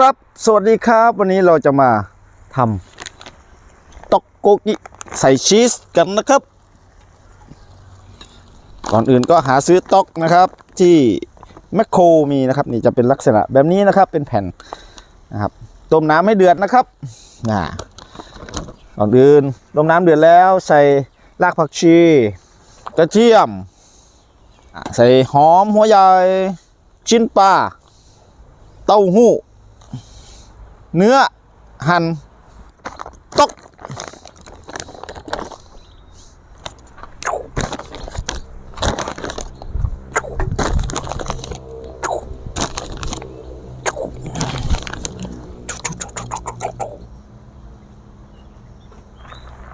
ครับ สวัสดีครับ วันนี้เราจะมาทำต็อกโกกิใส่ชีสกันนะครับ ก่อนอื่นก็หาซื้อต็อกนะครับ ที่แมคโครมีนะครับ นี่จะเป็นลักษณะแบบนี้นะครับเป็นแผ่นนะครับต้มน้ำให้เดือดนะครับนะก่อนอื่นต้มน้ำเดือดแล้วใส่รากผักชีกระเทียม ใส่หอมหัวใหญ่ชิ้นปลาเต้าหู้ เนื้อหั่นตก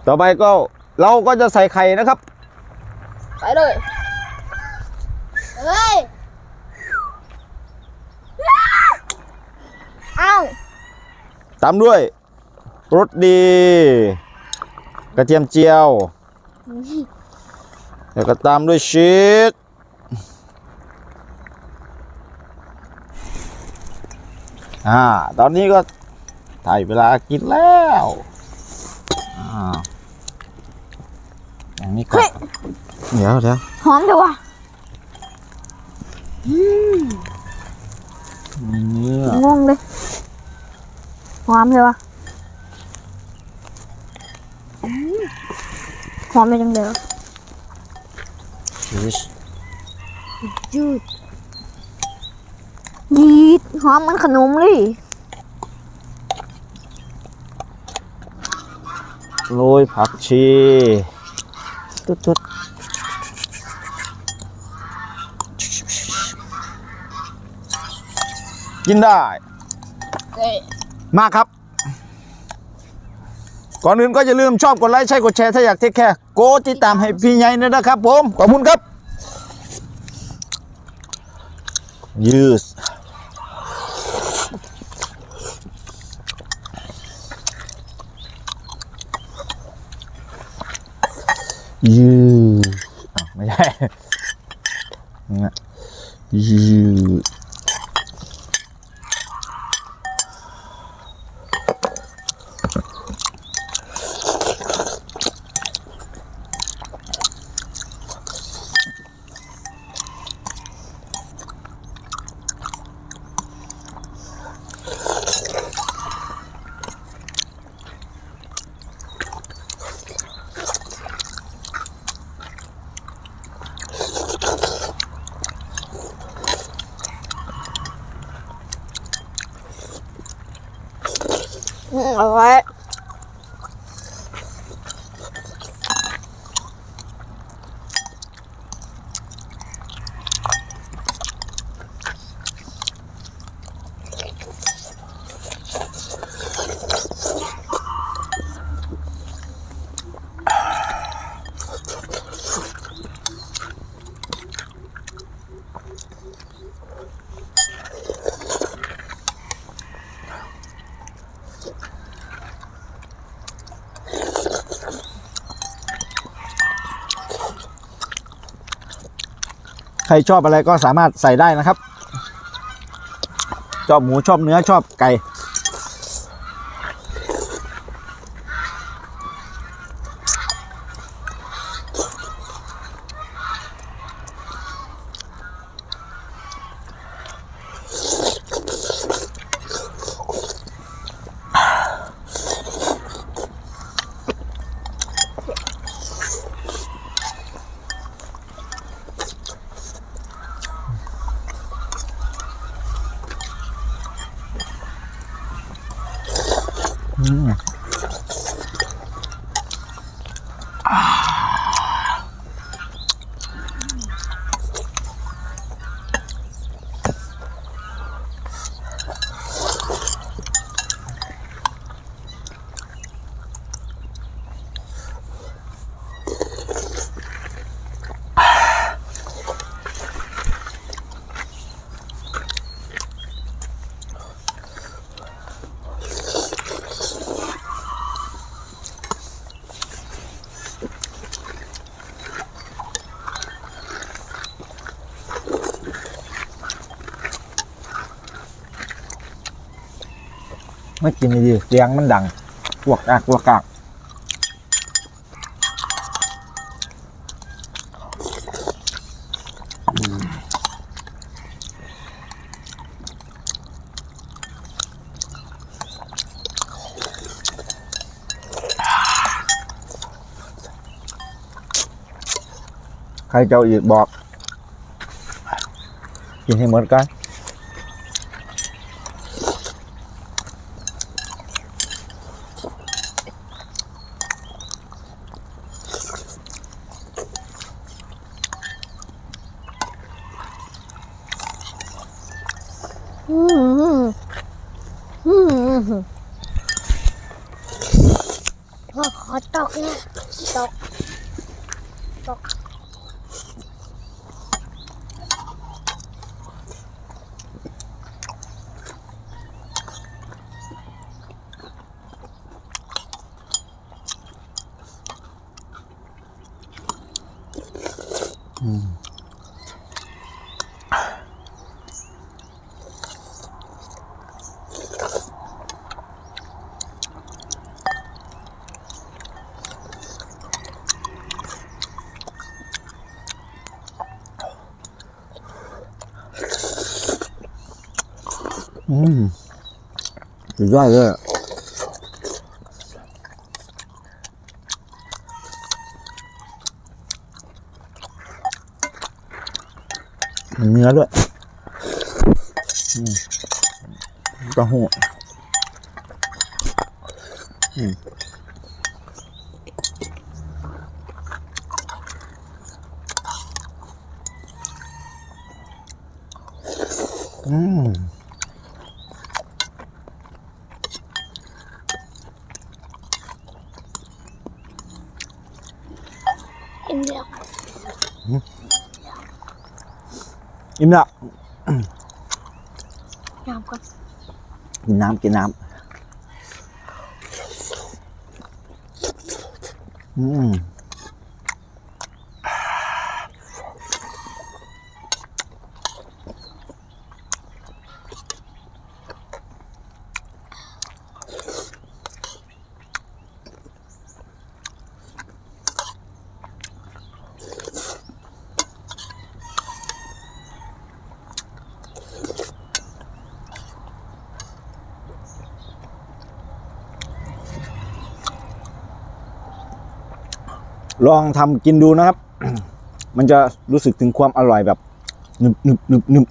ต่อไปก็เราก็จะใส่ไข่นะครับไปเลย เฮ้ย เอ้า ตามด้วยรสดี กระเทียมเจียว แล้วก็ตามด้วยชีสอ่า ตอนนี้ก็ถ่ายเวลากินแล้วอ่าอย่างนี้ก่อนเดี๋ยวเดี๋ยวหอมจังวะมีเนื้องงเลย หอมเลยวะอืมหอมไปจังเลยวะชีสยืดยีดหอมเหมันขนมเลยโรยผักชีตุ๊ดตุ๊ดกินได้ มากครับ ก่อนอื่นก็อย่าลืมชอบกดไลค์ใช่กดแชร์ถ้าอยากเทคแค่โกติดตามให้พี่ใหญ่ด้วยนะครับผมขอบคุณครับ ยืสยืดไม่ใช่ยืด อื ครชอบอะไรก็สามารถใส่ได้นะครับ ชอบหมูชอบเนื้อชอบไก่ Mm. ไม่กินดีเสียงมันดังกวกกากกวกกากใครจะเอาอีกบอก กินให้หมดกัน อืมอืมพ่อ ขอตอกนะตอก อืมสุดยอดเลยอะมีเนื้อด้วยอืมเต้าหู้อืมอืม อ็มเดียวอิ่มละน้ำก่อนกินน้ำกินน้ำอืม ลองทำกินดูนะครับ มันจะรู้สึกถึงความอร่อยแบบหนึบหนึบหนึบหนึบ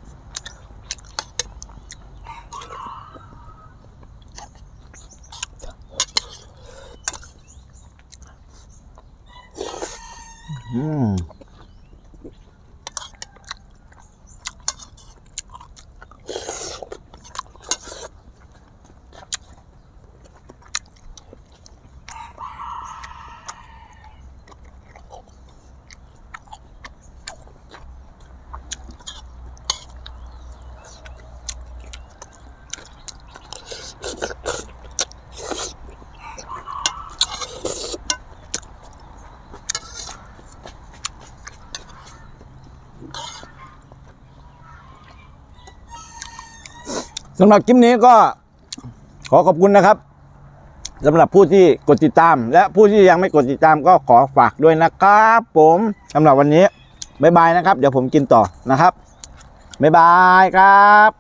สำหรับคลิปนี้ก็ขอขอบคุณนะครับสำหรับผู้ที่กดติดตาม และผู้ที่ยังไม่กดติดตามก็ขอฝากด้วยนะครับ ผมสำหรับวันนี้บ๊ายบายนะครับ เดี๋ยวผมกินต่อนะครับบ๊ายบายครับ